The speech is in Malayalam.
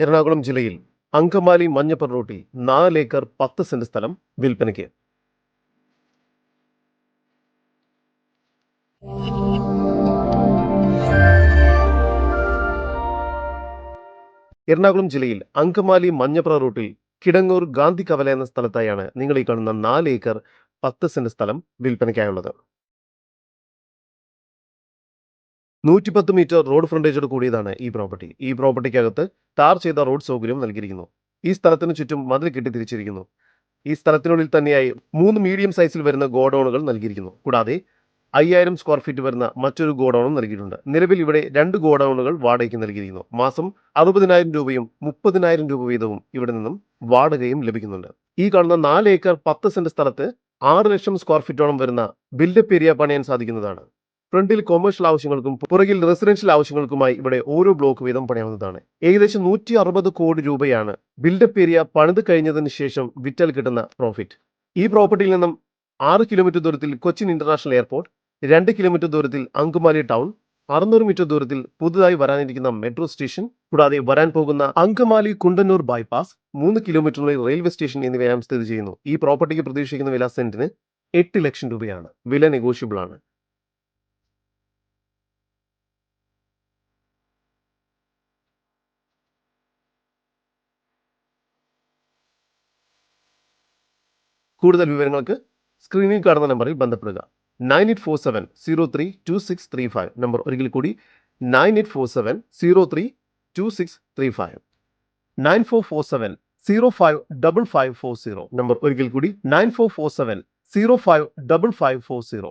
എറണാകുളം ജില്ലയിൽ അങ്കമാലി മഞ്ഞപ്പർ റോട്ടിൽ നാല് ഏക്കർ പത്ത് സെന്റ് സ്ഥലം വിൽപ്പനയ്ക്ക്. എറണാകുളം ജില്ലയിൽ അങ്കമാലി മഞ്ഞപ്ര റൂട്ടിൽ കിടങ്ങൂർ ഗാന്ധി കവല എന്ന സ്ഥലത്തായാണ് നിങ്ങൾ ഈ കാണുന്ന നാല് ഏക്കർ പത്ത് സെന്റ് സ്ഥലം വിൽപ്പനയ്ക്കായുള്ളത്. നൂറ്റിപ്പത്ത് മീറ്റർ റോഡ് ഫ്രണ്ടേജോട് കൂടിയതാണ് ഈ പ്രോപ്പർട്ടി. ഈ പ്രോപ്പർട്ടിക്കകത്ത് ടാർ ചെയ്ത റോഡ് സൗകര്യം നൽകിയിരിക്കുന്നു. ഈ സ്ഥലത്തിന് ചുറ്റും മതിൽ കെട്ടി തിരിച്ചിരിക്കുന്നു ഈ സ്ഥലത്തിനുള്ളിൽ തന്നെയായി മൂന്ന് മീഡിയം സൈസിൽ വരുന്ന ഗോഡൌണുകൾ നൽകിയിരിക്കുന്നു. കൂടാതെ അയ്യായിരം സ്ക്വയർ ഫീറ്റ് വരുന്ന മറ്റൊരു ഗോഡൌണും നൽകിയിട്ടുണ്ട്. നിലവിൽ ഇവിടെ രണ്ട് ഗോഡൌണുകൾ വാടകയ്ക്ക് നൽകിയിരിക്കുന്നു. മാസം അറുപതിനായിരം രൂപയും മുപ്പതിനായിരം രൂപ വീതവും ഇവിടെ നിന്നും വാടകയും ലഭിക്കുന്നുണ്ട്. ഈ കാണുന്ന നാല് ഏക്കർ പത്ത് സെന്റ് സ്ഥലത്ത് ആറ് ലക്ഷം സ്ക്വയർ ഫീറ്റോളം വരുന്ന ബിൽഡപ്പ് ഏരിയ പണിയാൻ സാധിക്കുന്നതാണ്. ഫ്രണ്ടിൽ കൊമേഴ്ഷ്യൽ ആവശ്യങ്ങൾക്കും പുറകിൽ റെസിഡൻഷ്യൽ ആവശ്യങ്ങൾക്കുമായി ഇവിടെ ഓരോ ബ്ലോക്ക് വീതം പണിയാവുന്നതാണ്. ഏകദേശം നൂറ്റി അറുപത് കോടി രൂപയാണ് ബിൽഡപ്പ് ഏരിയ പണിത് കഴിഞ്ഞതിന് ശേഷം വിറ്റൽ കിട്ടുന്ന പ്രോഫിറ്റ് ഈ പ്രോപ്പർട്ടിയിൽ നിന്നും ആറ് കിലോമീറ്റർ ദൂരത്തിൽ കൊച്ചിൻ ഇന്റർനാഷണൽ എയർപോർട്ട് രണ്ട് കിലോമീറ്റർ ദൂരത്തിൽ അങ്കമാലി ടൗൺ അറുന്നൂറ് മീറ്റർ ദൂരത്തിൽ പുതുതായി വരാനിരിക്കുന്ന മെട്രോ സ്റ്റേഷൻ കൂടാതെ വരാൻ പോകുന്ന അങ്കമാലി കുണ്ടന്നൂർ ബൈപ്പാസ് മൂന്ന് കിലോമീറ്ററിലെ റെയിൽവേ സ്റ്റേഷൻ എന്നിവയെല്ലാം സ്ഥിതി ചെയ്യുന്നു. ഈ പ്രോപ്പർട്ടിക്ക് പ്രതീക്ഷിക്കുന്ന വില സെന്റിന് എട്ട് ലക്ഷം രൂപയാണ്. വില നെഗോഷ്യബിൾ ആണ്. കൂടുതൽ വിവരങ്ങൾക്ക് സ്ക്രീനിൽ കാണുന്ന നമ്പറിൽ ബന്ധപ്പെടുക. Nine eight four seven zero three two six three five number ഒരിക്കൽ കൂടി nine eight four seven zero three two six three five nine four four seven zero five double five four zero number ഒരിക്കൽ കൂടി nine four four seven zero five double five four zero